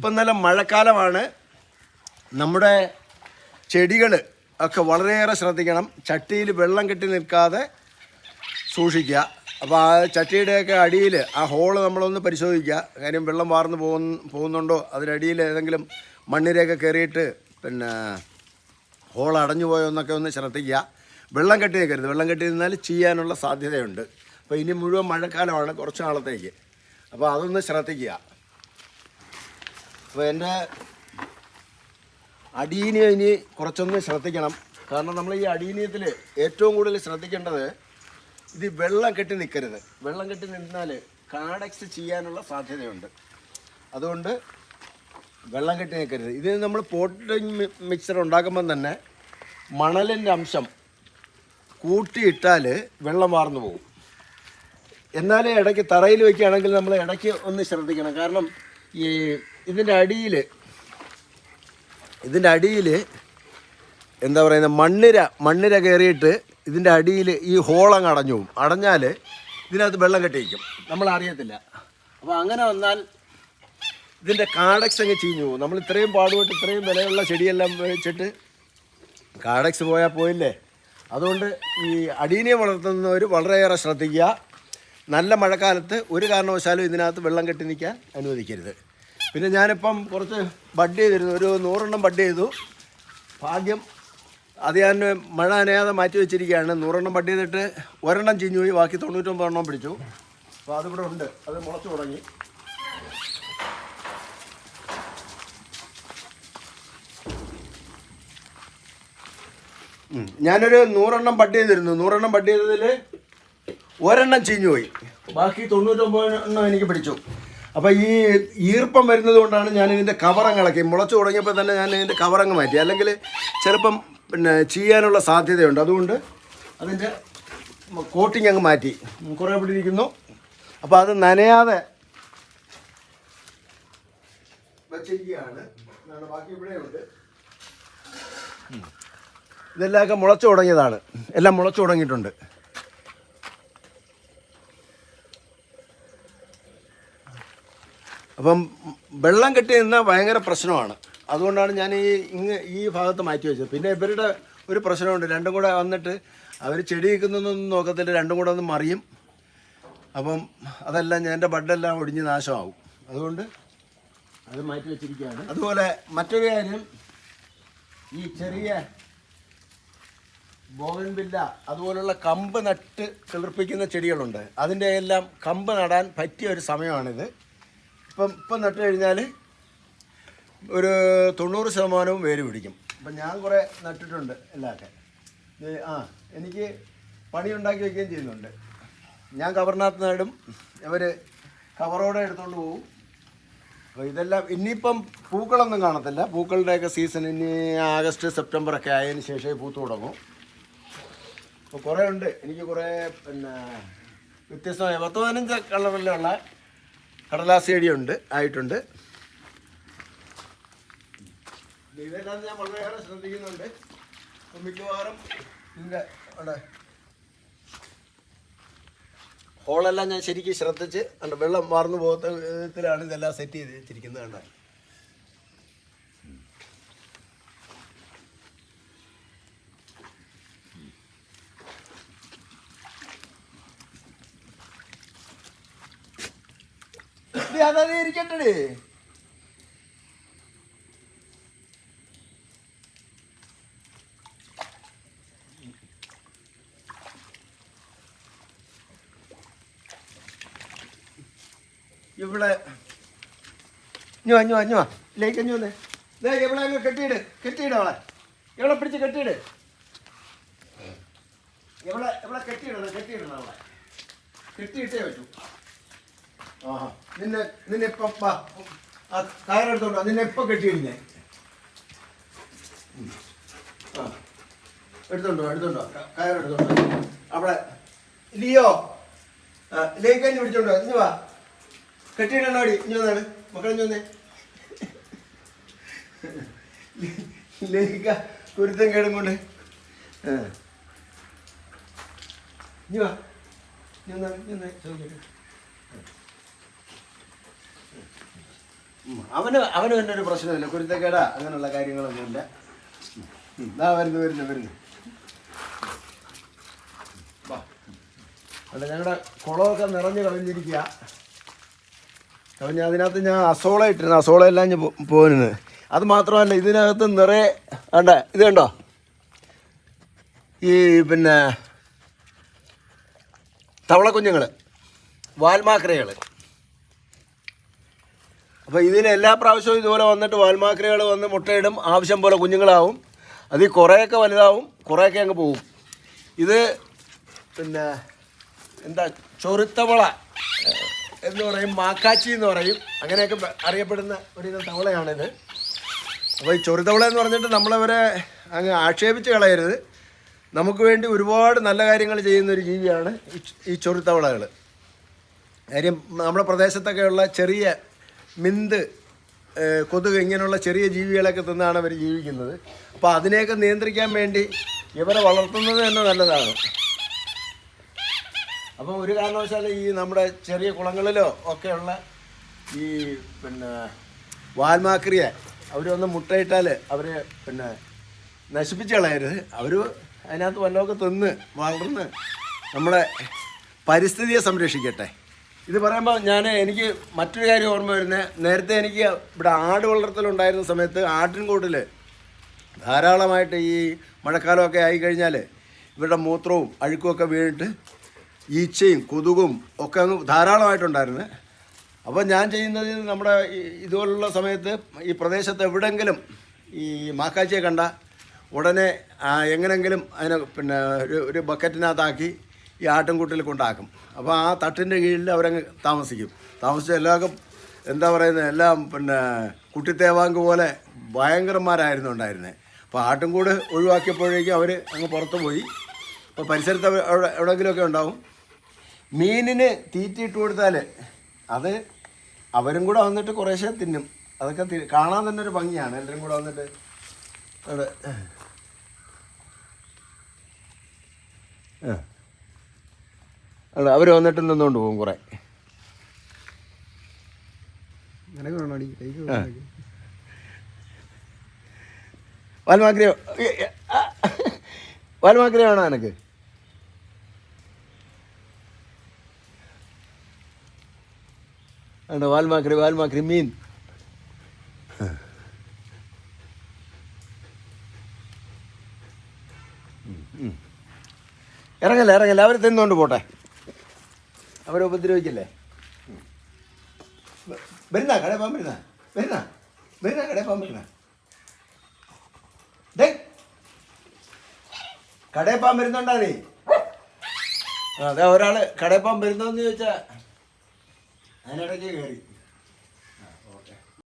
ഇപ്പം നല്ല മഴക്കാലമാണ്. നമ്മുടെ ചെടികൾ ഒക്കെ വളരെയേറെ ശ്രദ്ധിക്കണം. ചട്ടിയിൽ വെള്ളം കെട്ടി നിൽക്കാതെ സൂക്ഷിക്കുക. അപ്പോൾ ആ ചട്ടിയുടെയൊക്കെ അടിയിൽ ആ ഹോൾ നമ്മളൊന്ന് പരിശോധിക്കുക. കാര്യം വെള്ളം വാർന്ന് പോകുന്ന പോകുന്നുണ്ടോ? അതിനടിയിൽ ഏതെങ്കിലും മണ്ണിരയൊക്കെ കയറിയിട്ട് പിന്നെ ഹോൾ അടഞ്ഞു പോയോ എന്നൊക്കെ ഒന്ന് ശ്രദ്ധിക്കുക. വെള്ളം കെട്ടി നിൽക്കരുത്. വെള്ളം കെട്ടി നിന്നാൽ ചെയ്യാനുള്ള സാധ്യതയുണ്ട്. അപ്പോൾ ഇനി മുഴുവൻ മഴക്കാലമാണ് കുറച്ച് നാളത്തേക്ക്. അപ്പോൾ അതൊന്ന് ശ്രദ്ധിക്കുക. അപ്പോൾ എന്റെ അടീനിയ ഇനി കുറച്ചൊന്ന് ശ്രദ്ധിക്കണം. കാരണം നമ്മൾ ഈ അടീനിയത്തിൽ ഏറ്റവും കൂടുതൽ ശ്രദ്ധിക്കേണ്ടത് ഇത് വെള്ളം കെട്ടി നിൽക്കരുത് വെള്ളം കെട്ടി നിന്നാൽ കാഡക്സ് ചെയ്യാനുള്ള സാധ്യതയുണ്ട്. അതുകൊണ്ട് വെള്ളം കെട്ടി നിൽക്കരുത് ഇത് നമ്മൾ പോട്ടിംഗ് മിക്സർ ഉണ്ടാക്കുമ്പം തന്നെ മണലിന്റെ അംശം കൂട്ടിയിട്ടാൽ വെള്ളം വാർന്നു പോകും. എന്നാലേ ഇടയ്ക്ക് തറയിൽ വയ്ക്കുകയാണെങ്കിൽ നമ്മൾ ഇടയ്ക്ക് ഒന്ന് ശ്രദ്ധിക്കണം. കാരണം ഈ ഇതിന്റെ അടിയിൽ ഇതിന്റെ അടിയിൽ എന്താ പറയുന്നത് മണ്ണിര മണ്ണിര കയറിയിട്ട് ഇതിന്റെ അടിയിൽ ഈ ഹോളങ്ങ് അടഞ്ഞു പോകും. അടഞ്ഞാൽ ഇതിനകത്ത് വെള്ളം കെട്ടിയിരിക്കും. നമ്മൾ അറിയത്തില്ല അപ്പോൾ അങ്ങനെ വന്നാൽ ഇതിന്റെ കാടക്സ് അങ്ങ് ചീഞ്ഞു പോകും. നമ്മൾ ഇത്രയും പാടുപെട്ട് ഇത്രയും വിലയുള്ള ചെടിയെല്ലാം വെച്ചിട്ട് കാടക്സ് പോയാൽ പോയില്ലേ? അതുകൊണ്ട് ഈ അടീനെ വളർത്തുന്നവർ വളരെയേറെ ശ്രദ്ധിക്കുക. നല്ല മഴക്കാലത്ത് ഒരു കാരണവശാലും ഇതിനകത്ത് വെള്ളം കെട്ടി നിൽക്കാൻ അനുവദിക്കരുത്. പിന്നെ ഞാനിപ്പം കുറച്ച് ബഡ് ചെയ്തിരുന്നു. ഒരു നൂറെണ്ണം ബഡ് ചെയ്തു. ഭാഗ്യം അത് ഞാൻ മഴ അനയാതെ മാറ്റി വെച്ചിരിക്കുകയാണ്. നൂറെണ്ണം ബഡ് ചെയ്തിട്ട് ഒരെണ്ണം ചീഞ്ഞു പോയി. ബാക്കി തൊണ്ണൂറ്റൊമ്പതെണ്ണം പിടിച്ചു. അപ്പോൾ അതിവിടെ ഉണ്ട്. അത് മുളച്ച് തുടങ്ങി. ഞാനൊരു നൂറെണ്ണം ബഡ് ചെയ്തിരുന്നു. നൂറെണ്ണം ബഡ് ചെയ്തതിൽ ഒരെണ്ണം ചീഞ്ഞു പോയി. ബാക്കി തൊണ്ണൂറ്റൊമ്പത് എണ്ണം എനിക്ക് പിടിച്ചു. അപ്പോൾ ഈ ഈർപ്പം വരുന്നത് കൊണ്ടാണ് ഞാൻ ഇതിന്റെ കവറങ്ങ് ഇളക്കി. മുളച്ചു തുടങ്ങിയപ്പോൾ തന്നെ ഞാൻ ഇതിന്റെ കവറങ്ങ് മാറ്റി. അല്ലെങ്കിൽ ചിലപ്പം പിന്നെ ചെയ്യാനുള്ള സാധ്യതയുണ്ട്. അതുകൊണ്ട് അതിന്റെ കോട്ടിങ് അങ്ങ് മാറ്റി. കുറേ പിടിയിരിക്കുന്നു അപ്പോൾ അത് നനയാതെ വച്ചിരിക്കുകയാണ്. ബാക്കി ഇവിടെയുണ്ട് ഇതെല്ലാമൊക്കെ മുളച്ചു തുടങ്ങിയതാണ്. എല്ലാം മുളച്ചു തുടങ്ങിയിട്ടുണ്ട്. അപ്പം വെള്ളം കെട്ടി നിന്നാൽ ഭയങ്കര പ്രശ്നമാണ്. അതുകൊണ്ടാണ് ഞാൻ ഈ ഇങ്ങ് ഈ ഭാഗത്ത് മാറ്റി വെച്ചത്. പിന്നെ ഇവരുടെ ഒരു പ്രശ്നമുണ്ട്. രണ്ടും കൂടെ വന്നിട്ട് അവർ ചെടി നിൽക്കുന്നൊന്നും നോക്കത്തില്ല. രണ്ടും കൂടെ ഒന്ന് മറിയും. അപ്പം അതെല്ലാം ഞാൻ എന്റെ ബഡെല്ലാം ഒടിഞ്ഞ് നാശമാവും. അതുകൊണ്ട് അത് മാറ്റി വെച്ചിരിക്കുകയാണ്. അതുപോലെ മറ്റൊരു കാര്യം ഈ ചെറിയ ബോഗൻവില്ല അതുപോലുള്ള കമ്പ് നട്ട് കിളിർപ്പിക്കുന്ന ചെടികളുണ്ട്. അതിന്റെ എല്ലാം കമ്പ് നടാൻ പറ്റിയ ഒരു സമയമാണിത്. ഇപ്പം ഇപ്പം നട്ട് കഴിഞ്ഞാൽ ഒരു തൊണ്ണൂറ് ശതമാനവും വേര് പിടിക്കും. അപ്പം ഞാൻ കുറേ നട്ടിട്ടുണ്ട് എല്ലാമൊക്കെ ആ എനിക്ക് പണി ഉണ്ടാക്കി വയ്ക്കുകയും ചെയ്യുന്നുണ്ട്. ഞാൻ കവറിനകത്ത് നടും. അവർ കവറോടെ എടുത്തുകൊണ്ട് പോകും അപ്പോൾ ഇതെല്ലാം ഇനിയിപ്പം പൂക്കളൊന്നും കാണത്തില്ല. പൂക്കളുടെയൊക്കെ സീസൺ ഇനി ആഗസ്റ്റ് സെപ്റ്റംബർ ഒക്കെ ആയതിന് ശേഷമേ പൂത്ത് തുടങ്ങും. അപ്പോൾ കുറേ ഉണ്ട്. എനിക്ക് കുറേ പിന്നെ വ്യത്യസ്തമായ പത്ത് പതിനഞ്ച് കളറിലുള്ള കടലാസ് ചെടിയുണ്ട് ആയിട്ടുണ്ട്. ഇതെല്ലാം ഞാൻ വളരെയേറെ ശ്രദ്ധിക്കുന്നുണ്ട്. മിക്കവാറും ഇതിന്റെ അവിടെ ഹോളെല്ലാം ഞാൻ ശരിക്കും ശ്രദ്ധിച്ച് വെള്ളം വാർന്നു പോകാത്ത ഇതെല്ലാം സെറ്റ് ചെയ്ത് വെച്ചിരിക്കുന്നത് കണ്ടോ ഡി, അതത് ഇരിക്കട്ടെ ഇവിടെ. ഇഞ്ഞു വാ. ഇതിലേക്ക് ഇഞ്ഞു വന്നേ. ദേ ഇവിടെ അങ്ങ് കെട്ടിയിട് കെട്ടിയിട് അവളെ. ഇവിടെ പിടിച്ച് കെട്ടിയിട്. ഇവിടെ ഇവിടെ കെട്ടിയിടണം കെട്ടിയിടണം അവളെ. കെട്ടിയിട്ടേ പറ്റൂ. ആഹാ. നിന്നെ നിന്നെ ഇപ്പം വാ. ആ കയറെടുത്തോണ്ടോ നിന്നെ ഇപ്പം കെട്ടിയിരുന്നേ ആ. എടുത്തോണ്ടോ എടുത്തോണ്ടോ കയറെടുത്തോണ്ടോ അവിടെ. ലിയോ. ആ ലേക്ക് തന്നെ പിടിച്ചോണ്ടോ ഇന്ന് വാ. കെട്ടിയിടണോടി ഇഞ്ഞ് വന്നാണ്. മക്കളെ ഇഞ്ഞ് വന്നേ. ലേക്ക കുരുത്തം കേടും കൊണ്ട്. ആ. വാ. ഇഞ്ഞ് വന്നാ ഇഞ്ഞ് വന്നേ. ചോദിക്കട്ടെ. അവന് അവന് തന്നെ ഒരു പ്രശ്നമില്ല. കുരുത്തക്കേടാ അങ്ങനെയുള്ള കാര്യങ്ങളൊന്നുമില്ല. ദാ വരുന്നു വരുന്നു വരുന്നു. അല്ല ഞങ്ങളുടെ കുളമൊക്കെ നിറഞ്ഞു കവിഞ്ഞിരിക്കുക ഞാൻ അതിനകത്ത് ഞാൻ അസോള ഇട്ടിരുന്നു അസോള എല്ലാം ഞാൻ പോരുന്നത്. അത് മാത്രമല്ല ഇതിനകത്ത് നിറയെ വേണ്ട ഇത് കണ്ടോ? ഈ പിന്നെ തവളക്കുഞ്ഞുങ്ങൾ വാൽമാക്രകൾ അപ്പോൾ ഇതിന് എല്ലാ പ്രാവശ്യവും ഇതുപോലെ വന്നിട്ട് വാൽമാക്രികൾ വന്ന് മുട്ടയിടും. ആവശ്യം പോലെ കുഞ്ഞുങ്ങളാവും. അതിൽ കുറേയൊക്കെ വലുതാവും. കുറേയൊക്കെ അങ്ങ് പോവും ഇത് പിന്നെ എന്താ? ചൊറുത്തവള എന്ന് പറയും. മാക്കാച്ചി എന്ന് പറയും. അങ്ങനെയൊക്കെ അറിയപ്പെടുന്ന ഒരു തവളയാണിത്. അപ്പോൾ ഈ ചൊറുത്തവള എന്ന് പറഞ്ഞിട്ട് നമ്മളവരെ അങ്ങ് ആക്ഷേപിച്ച് കളയരുത്. നമുക്ക് വേണ്ടി ഒരുപാട് നല്ല കാര്യങ്ങൾ ചെയ്യുന്ന ഒരു ജീവിയാണ് ഈ ചൊറുത്തവളകൾ കാര്യം നമ്മുടെ പ്രദേശത്തൊക്കെയുള്ള ചെറിയ മിന്ത് കൊതുക് ഇങ്ങനെയുള്ള ചെറിയ ജീവികളൊക്കെ തിന്നാണ് അവർ ജീവിക്കുന്നത്. അപ്പോൾ അതിനെയൊക്കെ നിയന്ത്രിക്കാൻ വേണ്ടി ഇവരെ വളർത്തുന്നത് തന്നെ നല്ലതാണ്. അപ്പോൾ ഒരു കാരണവശാലും ഈ നമ്മുടെ ചെറിയ കുളങ്ങളിലോ ഒക്കെയുള്ള ഈ പിന്നെ വാൽമാക്രിയെ അവർ വന്ന് മുട്ടയിട്ടാൽ അവർ പിന്നെ നശിപ്പിച്ച് കളയരുത്. അവർ അതിനകത്ത് വല്ലതൊക്കെ തിന്ന് വളർന്ന് നമ്മുടെ പരിസ്ഥിതിയെ സംരക്ഷിക്കട്ടെ. ഇത് പറയുമ്പോൾ ഞാൻ എനിക്ക് മറ്റൊരു കാര്യം ഓർമ്മ വരുന്നത് നേരത്തെ എനിക്ക് ഇവിടെ ആട് വളർത്തലുണ്ടായിരുന്ന സമയത്ത് ആട്ടിൻകൂട്ടിൽ ധാരാളമായിട്ട് ഈ മഴക്കാലമൊക്കെ ആയിക്കഴിഞ്ഞാൽ ഇവരുടെ മൂത്രവും അഴുക്കുമൊക്കെ വീണിട്ട് ഈച്ചയും കൊതുകും ഒക്കെ അങ്ങ് ധാരാളമായിട്ടുണ്ടായിരുന്നു. അപ്പോൾ ഞാൻ ചെയ്യുന്നത് നമ്മുടെ ഇതുപോലുള്ള സമയത്ത് ഈ പ്രദേശത്ത് എവിടെങ്കിലും ഈ മാക്കാച്ചിയെ കണ്ട ഉടനെ എങ്ങനെങ്കിലും അതിനെ പിന്നെ ഒരു ഒരു ബക്കറ്റിനകത്താക്കി ഈ ആട്ടിൻകൂട്ടിൽ കൊണ്ടാക്കും. അപ്പോൾ ആ തട്ടിന്റെ കീഴിൽ അവരങ്ങ് താമസിക്കും. താമസിച്ച എല്ലാവർക്കും എന്താ പറയുന്നത് എല്ലാം പിന്നെ കുട്ടിത്തേവാങ്ക് പോലെ ഭയങ്കരന്മാരായിരുന്നു ഉണ്ടായിരുന്നത് അപ്പോൾ ആട്ടിൻകൂട് ഒഴിവാക്കിയപ്പോഴേക്കും അവർ അങ്ങ് പുറത്ത് പോയി. അപ്പോൾ പരിസരത്ത് അവ- അവിടെ എവിടെയെങ്കിലുമൊക്കെ ഉണ്ടാവും. മീനിന് തീറ്റിയിട്ട് കൊടുത്താൽ അത് അവരും കൂടെ വന്നിട്ട് കുറേശ്ശെ തിന്നും. അതൊക്കെ കാണാൻ തന്നെ ഒരു ഭംഗിയാണ്. എല്ലാവരും കൂടെ വന്നിട്ട് അവിടെ ആ അവർ വന്നിട്ട് നിന്നുകൊണ്ട് പോകും കുറേ. വാൽമാക്രി വാൽമാക്രിയ വേണോ എനിക്ക് ആണ് വാൽമാക്രി വാൽമാക്രി മീൻ. ഇറങ്ങല്ല ഇറങ്ങല്ല. അവർ തിന്നുകൊണ്ട് പോട്ടെ. അവരെ ഉപദ്രവിക്കില്ലേ? വരുന്ന കടയിൽ പോകാൻ വരുന്ന? വരുന്ന? വരുന്ന കടയിൽ പോകാൻ വരുന്ന? ഡേ കടയിൽ അതെ ഒരാൾ കടയിൽ പോകാൻ വരുന്നോന്ന് ചോദിച്ചാ അതിനിടയ്ക്ക് കയറി